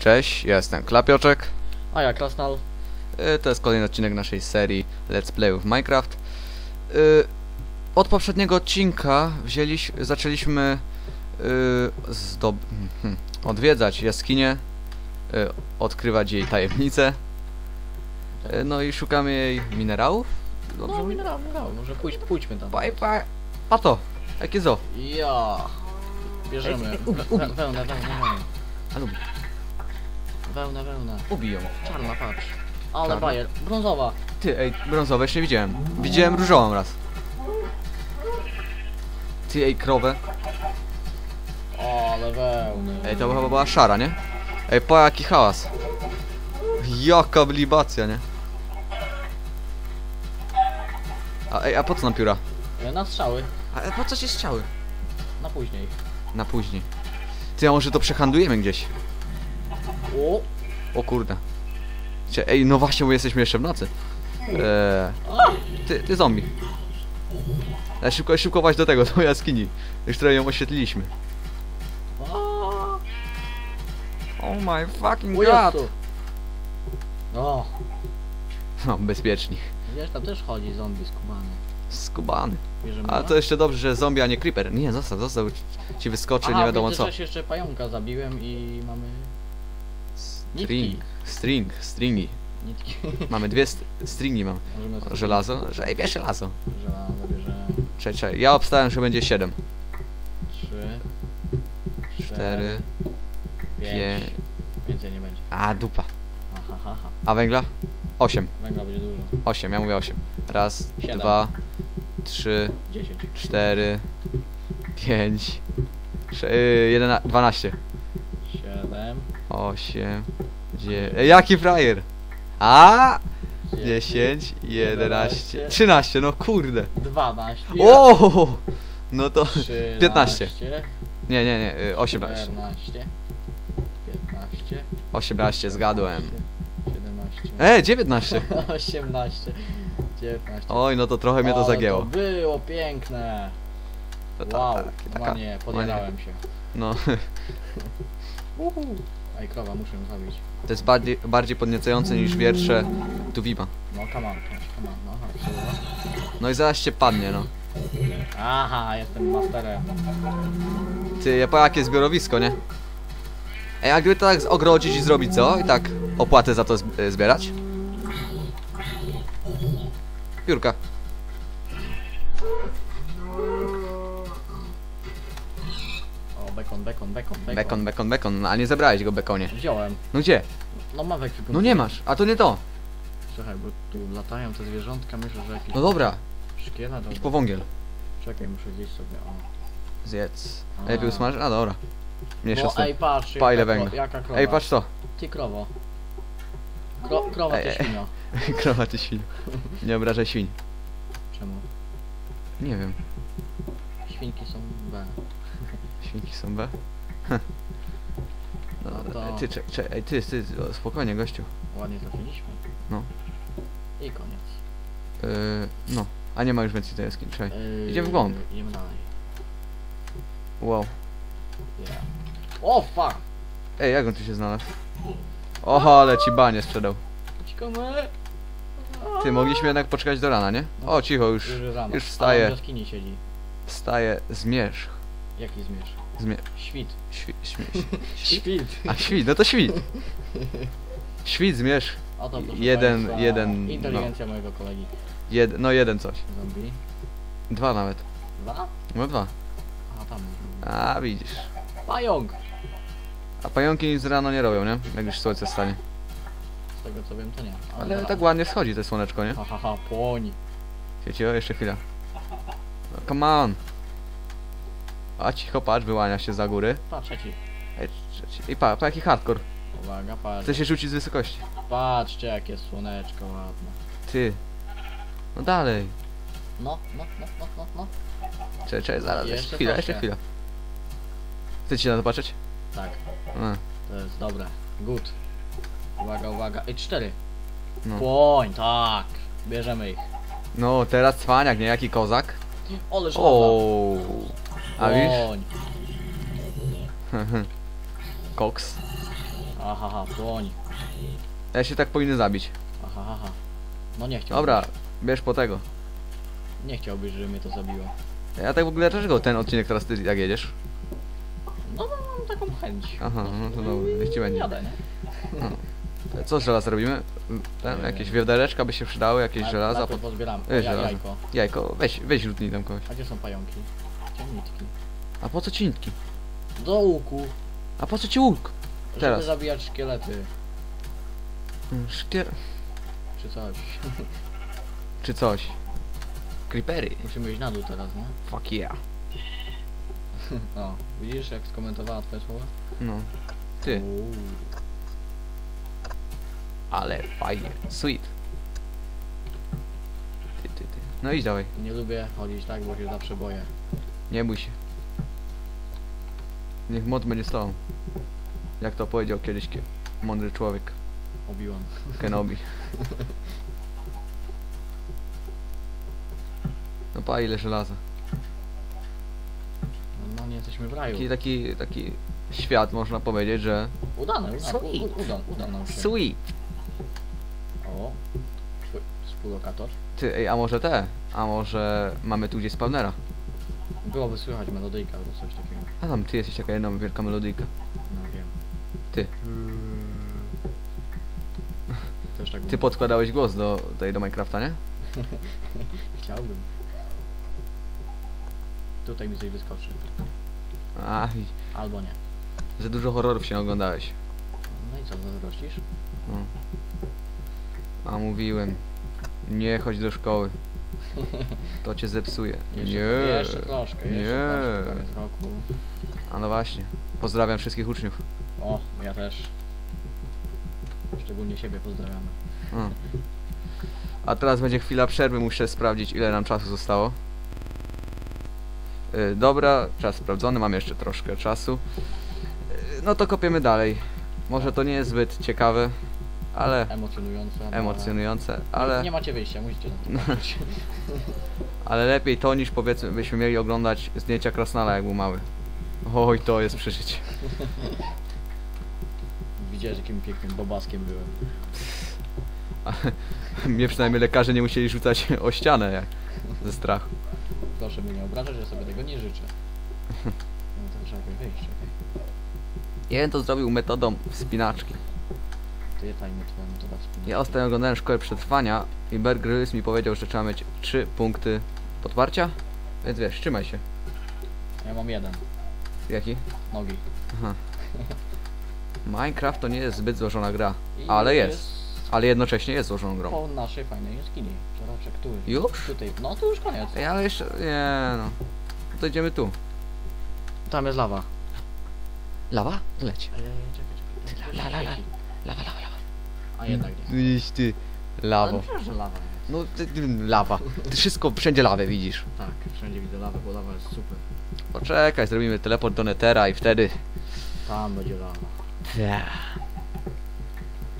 Cześć, ja jestem Klapioczek. A ja Krasnal. Y, To jest kolejny odcinek naszej serii Let's Play w Minecraft. Y, Od poprzedniego odcinka wzięliśmy, zaczęliśmy y, hmm, odwiedzać jaskinię, odkrywać jej tajemnice. No i szukamy jej minerałów. Dobrze No, mówię? minerał, minerał, może pójdź, pójdźmy tam. Bye, bye. Pato, jakie zo? Ja. Bierzemy. Ej, ubi, ubi. we- Wełnę, wełnę, wełnę. A lubi. Wełnę, wełnę. Ubiją. Czarna, patrz. Ale Czarna? bajer. Brązowa. Ty, ej, brązowe jeszcze nie widziałem. Widziałem różową raz. Ty, ej, krowę. Ale wełny. Ej, to chyba była szara, nie? Ej, po jaki hałas. Jaka libacja, nie? A, ej, a po co nam pióra? E, Na strzały. A e, po co się ściały? Na później. Na później. Ty, a może to przehandlujemy gdzieś? O! O kurde. Cie, ej, no właśnie, bo jesteśmy jeszcze w nocy. Eee, ty, ty zombie. E, szybko, szybko właśnie do tego, do jaskini. Już trochę ją oświetliliśmy. Oh my fucking O Jezu. O! No, bezpieczni. Wiesz, tam też chodzi zombie skubany. Skubany. Bierzemy A go? to jeszcze dobrze, że zombie, a nie creeper. Nie, zostaw, zostaw, ci wyskoczy, Aha, nie wiadomo w co. międzyczasie jeszcze pająka zabiłem i mamy String, string, stringi. nitki. Mamy dwie st stringi mam. Możemy Żelazo? Że, bierz żelazo. Żelazo bierzemy. Czekaj, czekaj, ja obstałem, że będzie 7. Trzy. Cztery, Pięć. pięć. Więcej nie będzie. A, dupa. Aha, ha, ha. A węgla? 8. Węgla będzie dużo. 8, ja mówię 8. Raz, Siedem. dwa, trzy, Dziesięć. cztery, pięć, sze- y, jedyna- 12. Siedem. 8, 9. Ej, jaki frajer? A! 10, 11, 13, no kurde. Dwanaście. O! No to. Trzynaście. 15. Nie, nie, nie, y, 18. Czternaście. Piętnaście. 18, zgadłem. Siedemnaście. E, 19. Osiemnaście. Dziewiętnaście. Oj, no to trochę mnie to Ale zagięło. To było piękne. To ta- Wow. taka- Ładnie, podjarałem się. No, Uhu. Ej, krowa, muszę ją zabić. to jest bardziej, bardziej podniecające niż wiersze Tuwima. No, come on, come on, no. No i zaraz cię padnie, no. Aha, jestem masterem. Ty, ja po jakie zbiorowisko, nie? Ej, a gdyby to tak ogrodzić i zrobić co? I tak opłatę za to y, zbierać? Piórka. Bekon, bekon, bekon, bekon. Bekon, bekon, bekon. No, a nie zebrałeś go bekonie. Wziąłem. No gdzie? No ma w ekwipunku. No nie masz, a to nie to. Słuchaj, bo tu latają te zwierzątka, myślę, że jakiś No dobra, szkielet idź albo... po wągiel. Czekaj, muszę gdzieś sobie, o. Zjedz. A. Lepiej usmażyć? A dobra. Mniejsza z No tym. ej, patrz, Pa, ile jaka, węgla. kro, jaka krowa. Ej, patrz to. Ty krowo. Kro, krowa Ej, ty ej. świnio. Krowa ty świń. Nie obrażaj świń. Czemu? Nie wiem. Świnki są B. Świnki są B. No, No to- ty, cze, cze, ej, ty, ty, o, spokojnie, gościu. Ładnie trafiliśmy. No. I koniec. Yy, no, a nie ma już więcej tej jaskini, czekaj. Yy, Idziemy w głąb. Idziemy dalej. Wow. Yeah. O, fuck! Ej, jak on tu się znalazł? Oho, ale ci banie sprzedał. Uciekamy! Ty, mogliśmy jednak poczekać do rana, nie? O, cicho, już, Już wstaje. w jaskini siedzi. wstaje zmierzch. Jaki zmierz? Zmie... Świt. Świ... Śmi... Świt. A, świt, no to świt. Świt, zmierzch. Oto Jeden- państwa, jeden, no. Inteligencja mojego kolegi. Jed... No jeden coś. Zombie. Dwa nawet. Dwa? No dwa. A tam. A, widzisz. Pająk! A pająki nic rano nie robią, nie? Jak już słońce stanie. Z tego co wiem to nie. Ale zaraz. tak ładnie wschodzi to słoneczko, nie? Ha ha ha, płoń. Cieci, o, jeszcze chwila. No, come on. A cicho, patrz, wyłania się za góry. Patrz, trzeci. Ej, trzeci. I pa, pa jaki hardcore. Uwaga, patrz. Chce się rzucić z wysokości. Patrzcie jakie słoneczko ładne. Ty. No dalej. No, no, no, no, no, no. Czekaj, czekaj, zaraz, jeszcze, Jeszcze chwila, troszkę. jeszcze chwila. Chcecie na to patrzeć? Tak, A, to jest dobre. Good. Uwaga, uwaga. Ej, cztery. no. Płoń, tak. Bierzemy ich. no, teraz cwaniak, nie? Jaki kozak. Ole żelaza. O. A widzisz? Płoń. Koks. Aha, ha, płoń. Ja się tak powinny zabić. Aha, ha, ha. No nie chciałbyś. Dobra, bierz po tego. Nie chciałbyś, żeby mnie to zabiło. Ja tak w ogóle dlaczego ten odcinek teraz ty jak jedziesz? No, no mam taką chęć. Aha, no to dobra, niech ci będzie. Jadę, nie? Co z żelaza robimy? Ten, jakieś wiadereczka by się przydały, jakieś żelaza, najpierw po... pozbieram. O, Weź ja, jajko. jajko, weź, weź lutnij tam kogoś. A gdzie są pająki? Ciemnitki. A po co ci nitki? Do łuku. A po co ci łuk? Żeby Teraz. zabijać szkielety. Szkier... Czy coś. Czy coś. Creepery. Musimy iść na dół teraz, nie? Fuck yeah. O, widzisz jak skomentowała twoje słowa? No. Ty, Uuu. ale fajnie. Sweet. Ty, ty, ty. No idź dawaj. Nie lubię chodzić tak, bo się zawsze boję. Nie bój się. Niech moc będzie z tobą. Jak to powiedział kiedyś kie- mądry człowiek. Obiłam. Kenobi. No pa ile żelaza. No nie jesteśmy w raju. Taki, taki, taki świat można powiedzieć, że Udane, udane, Sweet. u- uda, uda nam się. sweet. O, twój współlokator. Ty, ej, a może te? A może mamy tu gdzieś spawnera? Byłoby słychać melodyjka albo coś takiego. A tam ty jesteś taka jedna wielka melodyjka. No wiem. Ty. Też tak Ty mówię. podkładałeś głos do, tutaj do Minecrafta, nie? Chciałbym. Tutaj mi coś wyskoczy. A, Albo nie. za dużo horrorów się oglądałeś. No i co, zazdrościsz? No. A mówiłem. Nie chodź do szkoły. To cię zepsuje. Jeszcze, Nie. jeszcze troszkę, jeszcze Nie. troszkę, koniec roku. A no właśnie. Pozdrawiam wszystkich uczniów. O, ja też. Szczególnie siebie pozdrawiamy. A. A teraz będzie chwila przerwy, muszę sprawdzić ile nam czasu zostało. Yy, dobra, czas sprawdzony, mam jeszcze troszkę czasu. Yy, no to kopiemy dalej. Może to nie jest zbyt ciekawe, ale Emocjonujące. emocjonujące, ale... Nie macie wyjścia, musicie na to patrzeć. ale lepiej to niż powiedzmy byśmy mieli oglądać zdjęcia Krasnala jak był mały. Oj, to jest przeżycie. Widziałeś jakim pięknym bobaskiem byłem. Mnie przynajmniej lekarze nie musieli rzucać o ścianę jak ze strachu. Proszę mnie nie obrażać, ja sobie tego nie życzę. No to trzeba wyjść, czekaj. Jeden to zrobił metodą wspinaczki. To. Ja ostatnio oglądałem szkołę przetrwania i Bear Grylls mi powiedział, że trzeba mieć 3 punkty podparcia. Więc wiesz, trzymaj się. Ja mam jeden. Jaki? Nogi. Aha. Minecraft to nie jest zbyt złożona gra, I ale jest. Ale jednocześnie jest złożoną grą. Po naszej fajnej jaskini. Czaraczek tu. Już? Tutaj. No to już koniec. Ej, ale jeszcze... nie no. To idziemy tu. Tam jest lawa. Lawa? Leć. Ej, czekaj, czekaj. Lawa, lawa, lawa. Jednak nie. Iść ty. Lawo. że lawa jest. No, ty, ty, lawa. Ty wszystko, wszędzie lawę widzisz. Tak, wszędzie widzę lawę, bo lawa jest super. Poczekaj, zrobimy teleport do Netera i wtedy... Tam będzie lawa.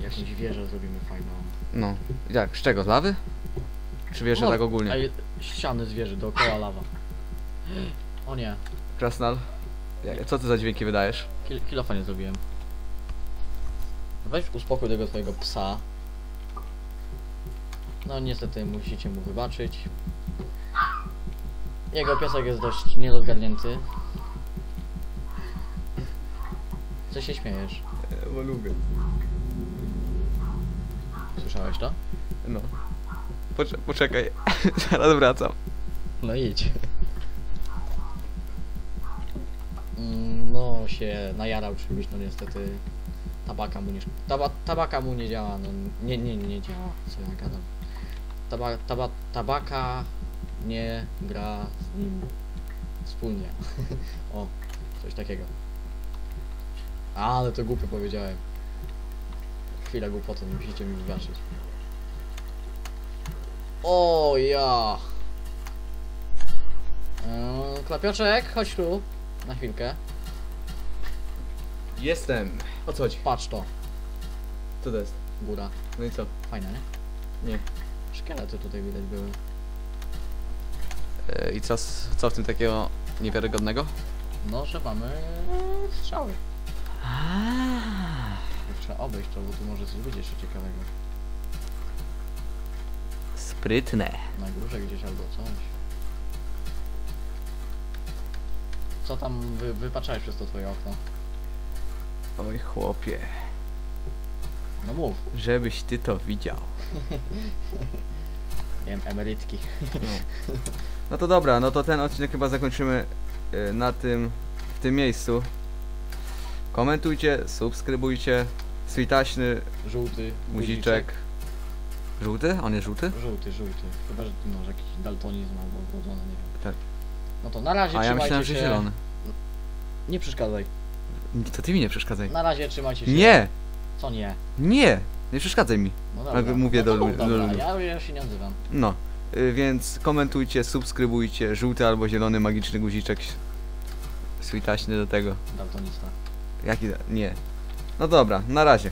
Jakąś wieżę zrobimy fajną. No. Jak, z czego? Z lawy? Czy wiesz, że O, tak ogólnie? Ej, ściany zwierzy dookoła lawa. O nie, Krasnal? Jak- Co ty za dźwięki wydajesz? Kil kilofa nie zrobiłem. Weź uspokój tego twojego psa. No niestety musicie mu wybaczyć. Jego piesek jest dość niedozgarnięty. Co się śmiejesz? Bo lubię. Słyszałeś to? No. Poczekaj, poczekaj. zaraz wracam. No idź. Mm, No się najarał czymś, no niestety tabaka mu nie taba, tabaka mu nie działa, no nie, nie, nie działa, co ja gadam. Taba, taba, tabaka nie gra z nim wspólnie. o, coś takiego. Ale to głupio powiedziałem. Chwila głupoty, musicie mi wybaczyć. O ja! Eee, Klapioczek, chodź tu. Na chwilkę. Jestem. O co chodzi? Patrz to. Co to jest? Góra. No i co? Fajna, nie? Nie. Szkielety tutaj widać były. E, I co, z- co w tym takiego niewiarygodnego? No, że mamy strzały. Kurczę. obejść to, bo tu może coś być jeszcze ciekawego. Sprytne. Na górze gdzieś albo coś. Co tam wy, wypaczałeś przez to twoje okno? Oj chłopie, No mów. żebyś ty to widział. Nie wiem, emerytki. No to dobra, no to ten odcinek chyba zakończymy y, na tym, w tym miejscu. Komentujcie, subskrybujcie, switaśny Żółty. guziczek. Żółty? On jest żółty? Żółty, żółty. Chyba, że ty masz jakiś daltonizm albo wrodzony, nie wiem. Tak. No to na razie A ja myślałem, się. że zielony. Nie przeszkadzaj. To ty mi nie przeszkadzaj. Na razie trzymajcie się. Nie! Co nie? Nie! Nie przeszkadzaj mi. No dobra. mówię no do mów, do dobra. Ja, ja się nie odzywam. No, y, więc komentujcie, subskrybujcie, żółty albo zielony magiczny guziczek. Switaśny do tego. Daltonista. Jaki? Nie. No dobra, na razie.